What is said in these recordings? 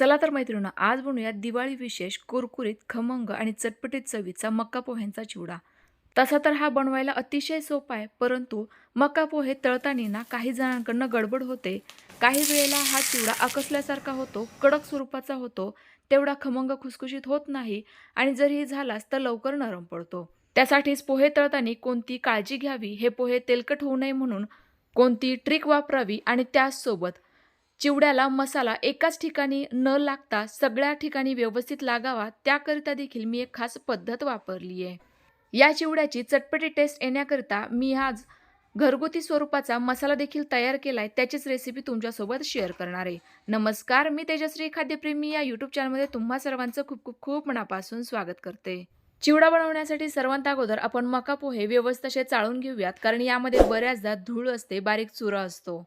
चला तर मैत्रिणी आज बनवूया दिवाळी विशेष कुरकुरीत खमंग आणि चटपटीत चवीचा मक्का पोह्यांचा चिवडा. तसा तर हा बनवायला अतिशय सोपा आहे परंतु मक्का पोहे तळताना ना काही जणांकडनं गडबड होते. काही वेळेला हा चिवडा आकसल्यासारखा होतो कडक स्वरूपाचा होतो तेवढा खमंग खुसखुशीत होत नाही आणि जरी झालास तर लवकर नरम पडतो. त्यासाठीच पोहे तळताना कोणती काळजी घ्यावी हे पोहे तेलकट होऊ नये म्हणून कोणती ट्रिक वापरावी आणि त्याचसोबत चिवड्याला मसाला एकाच ठिकाणी न लागता सगळ्या ठिकाणी व्यवस्थित लागावा त्याकरिता देखील मी एक खास पद्धत वापरली आहे. या चिवड्याची चटपटी टेस्ट येण्याकरिता मी आज घरगुती स्वरूपाचा मसाला देखील तयार केला आहे त्याचीच रेसिपी तुमच्यासोबत शेअर करणार आहे. नमस्कार मी तेजश्री खाद्यप्रेमी या यूट्यूब चॅनलमध्ये तुम्हा सर्वांचं खूप खूप खूप मनापासून स्वागत करते. चिवडा बनवण्यासाठी सर्वांत अगोदर आपण मका पोहे व्यवस्थित चाळून घेऊयात कारण यामध्ये बऱ्याचदा धूळ असते बारीक चुरा असतो.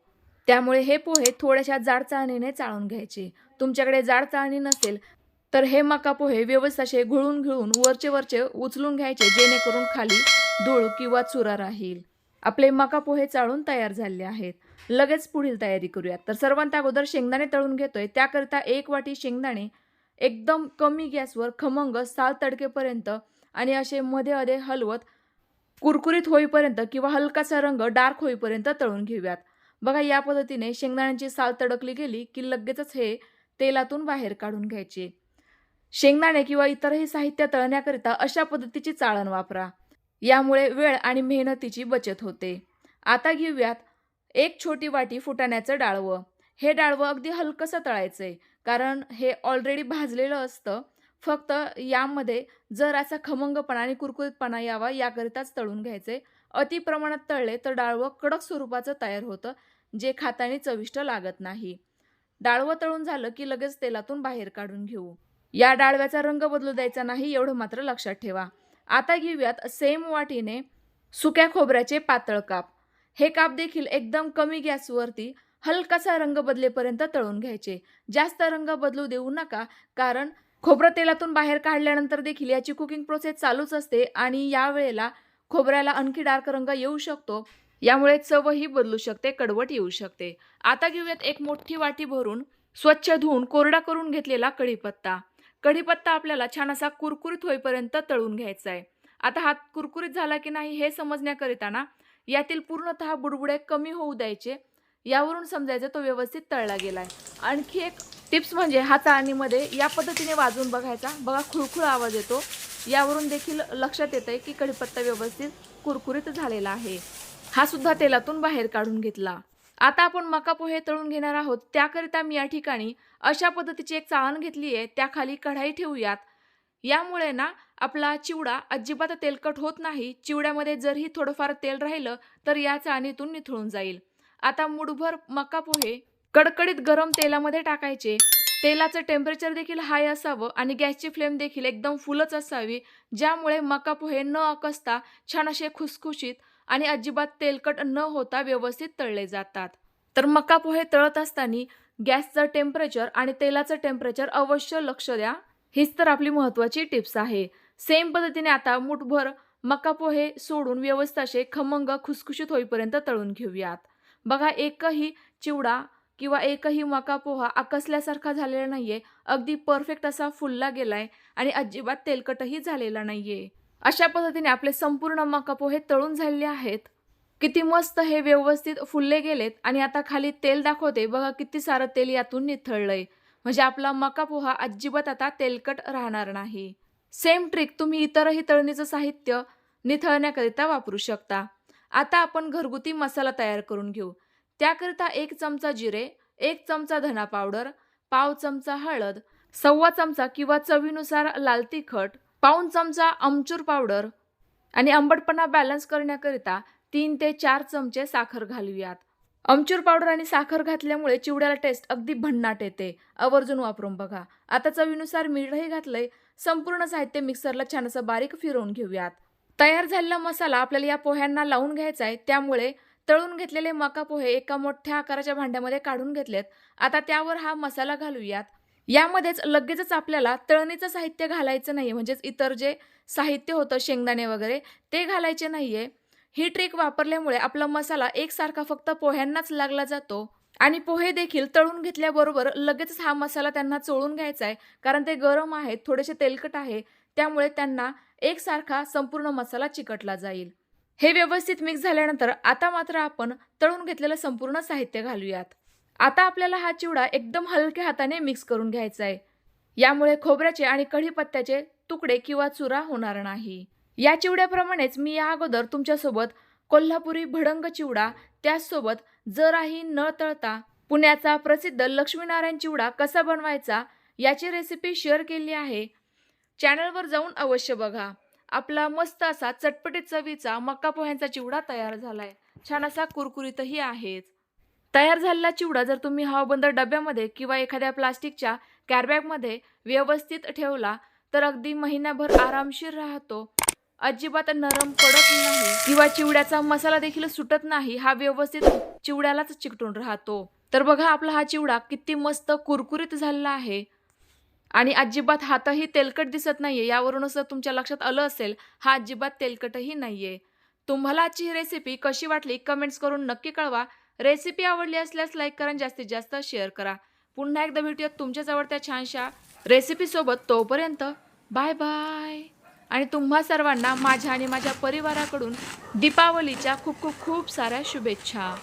त्यामुळे हे पोहे थोड्याशा जाड चाळणीने चाळून घ्यायचे. तुमच्याकडे जाड चाळणी नसेल तर हे मका पोहे व्यवस्थित असे घुळून घिळून वरचे वरचे उचलून घ्यायचे जेणेकरून खाली धूळ किंवा चुरा राहील. आपले मका पोहे चाळून तयार झाले आहेत. लगेच पुढील तयारी करूयात. तर सर्वांत अगोदर शेंगदाणे तळून घेतोय. त्याकरिता एक वाटी शेंगदाणे एकदम कमी गॅसवर खमंग साल तडकेपर्यंत आणि असे मध्ये अधे हलवत कुरकुरीत होईपर्यंत किंवा हलकासा रंग डार्क होईपर्यंत तळून घेऊयात. बघा या पद्धतीने शेंगदाण्यांची साल तडकली गेली की लगेचच हे तेलातून बाहेर काढून घ्यायचे. शेंगदाणे किंवा इतरही साहित्य तळण्याकरिता अशा पद्धतीची चाळण वापरा. यामुळे वेळ आणि मेहनतीची बचत होते. आता घेऊयात एक छोटी वाटी फुटाण्याचं डाळवं. हे डाळवं अगदी हलकंसं तळायचं आहे कारण हे ऑलरेडी भाजलेलं असतं. फक्त यामध्ये जर असा खमंगपणा आणि कुरकुरीतपणा यावा याकरिताच तळून घ्यायचे. अति प्रमाणात तळले तर डाळवं कडक स्वरूपाचं तयार होतं. जे खाताने चविष्ट लागत नाही. डाळवं तळून झालं की लगेच तेलातून बाहेर काढून घेऊ. या डाळव्याचा रंग बदलू द्यायचा नाही एवढं मात्र लक्षात ठेवा. आता घेऊयात सेम वाटीने सुक्या खोबऱ्याचे पातळ काप. हे काप देखील एकदम कमी गॅसवरती हलकासा रंग बदलेपर्यंत तळून घ्यायचे. जास्त रंग बदलू देऊ नका कारण खोबरं तेलातून बाहेर काढल्यानंतर देखील याची कुकिंग प्रोसेस चालूच असते आणि या वेळेला खोबऱ्याला आणखी डार्क रंग येऊ शकतो. यामुळे चवही बदलू शकते कडवट येऊ शकते. आता घेऊयात एक मोठी वाटी भरून स्वच्छ धुवून कोरडा करून घेतलेला कढीपत्ता. कढीपत्ता आपल्याला छान असा कुरकुरीत होईपर्यंत तळून घ्यायचा आहे आता हात कुरकुरीत झाला की नाही हे समजण्याकरिता ना यातील पूर्णतः बुडबुडे कमी होऊ द्यायचे. यावरून समजायचं तो व्यवस्थित तळला गेलाय. आणखी एक टिप्स म्हणजे हा चाळणीमध्ये या पद्धतीने वाजवून बघायचा. बघा खुळखुळ आवाज येतो. यावरून देखील लक्षात येत आहे की कढीपत्ता व्यवस्थित कुरकुरीत झालेला आहे. हा सुद्धा तेलातून बाहेर काढून घेतला. आता आपण मका पोहे तळून घेणार आहोत. त्याकरिता मी या ठिकाणी अशा पद्धतीची एक चाळण घेतली आहे. त्याखाली कढाई ठेवूयात. यामुळे ना आपला चिवडा अजिबात तेलकट होत नाही. चिवड्यामध्ये जरही थोडंफार तेल राहिलं तर या चाळणीतून निथळून जाईल. आता मुठभर मका पोहे कडकडीत गरम तेलामध्ये टाकायचे. तेलाचं टेम्परेचर देखील हाय असावं आणि गॅसची फ्लेम देखील एकदम फुलच असावी ज्यामुळे मका पोहे न अकसता छान असे खुसखुशीत आणि अजिबात तेलकट न होता व्यवस्थित तळले जातात. तर मका पोहे तळत असताना गॅसचं टेम्परेचर आणि तेलाचं टेम्परेचर अवश्य लक्ष द्या. हीच तर आपली महत्त्वाची टिप्स आहे. सेम पद्धतीने आता मुठभर मका पोहे सोडून व्यवस्थित असे खमंग खुसखुशीत होईपर्यंत तळून घेऊयात. बघा एकही चिवडा किंवा एकही मका पोहा आकसल्यासारखा झालेला नाहीये. अगदी परफेक्ट असा फुलला गेलाय आणि अजिबात तेलकटही झालेला नाहीये. अशा पद्धतीने आपले संपूर्ण मका पोहे तळून झालेले आहेत. किती मस्त हे व्यवस्थित फुलले गेलेत आणि आता खाली तेल दाखवते. बघा किती सारं तेल यातून निथळलंय. म्हणजे आपला मका पोहा अजिबात आता तेलकट राहणार नाही. सेम ट्रिक तुम्ही इतरही तळणीचं साहित्य निथळण्याकरिता वापरू शकता. आता आपण घरगुती मसाला तयार करून घेऊ. त्याकरिता एक चमचा जिरे एक चमचा धना पावडर पाव चमचा हळद सव्वा चमचा किंवा चवीनुसार लाल तिखट पाऊण चमचा आमचूर पावडर आणि आंबटपणा बॅलन्स करण्याकरिता तीन ते चार चमचे साखर घालूयात. आमचूर पावडर आणि साखर घातल्यामुळे चिवड्याला टेस्ट अगदी भन्नाट येते. आवर्जून वापरून बघा. आता चवीनुसार मीठही घातलंय. संपूर्ण साहित्य मिक्सरला छान असं बारीक फिरवून घेऊयात. तयार झालेला मसाला आपल्याला या पोह्यांना लावून घ्यायचा आहे. त्यामुळे तळून घेतलेले मका पोहे एका मोठ्या आकाराच्या भांड्यामध्ये काढून घेतलेत. आता त्यावर हा मसाला घालूयात. यामध्येच लगेचच आपल्याला तळणीचं साहित्य घालायचं नाही म्हणजेच इतर जे साहित्य होतं शेंगदाणे वगैरे ते घालायचे नाही आहे ही ट्रिक वापरल्यामुळे आपला मसाला एकसारखा फक्त पोह्यांनाच लागला जातो. आणि पोहे देखील तळून घेतल्याबरोबर लगेचच हा मसाला त्यांना चोळून घ्यायचा आहे. कारण ते गरम आहेत थोडेसे तेलकट आहे. त्यामुळे त्यांना एकसारखा संपूर्ण मसाला चिकटला जाईल. हे व्यवस्थित मिक्स झाल्यानंतर आता मात्र आपण तळून घेतलेलं संपूर्ण साहित्य घालूयात. आता आपल्याला हा चिवडा एकदम हलक्या हाताने मिक्स करून घ्यायचा आहे. यामुळे खोबऱ्याचे आणि कढीपत्त्याचे तुकडे किंवा चुरा होणार नाही. या चिवड्याप्रमाणेच मी या अगोदर तुमच्यासोबत कोल्हापुरी भडंग चिवडा त्याचसोबत जराही न तळता पुण्याचा प्रसिद्ध लक्ष्मीनारायण चिवडा कसा बनवायचा याची रेसिपी शेअर केली आहे. चॅनलवर जाऊन अवश्य बघा. आपला मस्त असा चटपटीत चवीचा मक्का पोह्यांचा चिवडा तयार झाला आहे छान असा कुरकुरीतही आहेच. तयार झालेला चिवडा जर तुम्ही हवाबंद डब्यामध्ये किंवा एखाद्या प्लास्टिकच्या कॅरबॅगमध्ये व्यवस्थित ठेवला तर अगदी महिनाभर आरामशीर राहतो. अजिबात नरम पडत नाही किंवा चिवड्याचा मसाला देखील सुटत नाही हा व्यवस्थित चिवड्यालाच चिकटून राहतो. तर बघा आपला हा चिवडा किती मस्त कुरकुरीत झालेला आहे. आणि अजिबात हातही तेलकट दिसत नाहीये यावरूनच तुमच्या लक्षात आलं असेल हा अजिबात तेलकटही नाहीये. तुम्हाला आजची ही रेसिपी कशी वाटली कमेंट्स करून नक्की कळवा. रेसिपी आवडली असल्यास लाईक करा आणि जास्तीत जास्त शेअर करा. पुन्हा एकदा भेटूयात तुमच्याच आवडत्या छानशा रेसिपीसोबत तोपर्यंत बाय बाय आणि तुम्हा सर्वांना माझ्या आणि माझ्या परिवाराकडून दीपावलीच्या खूप खूप खूप साऱ्या शुभेच्छा.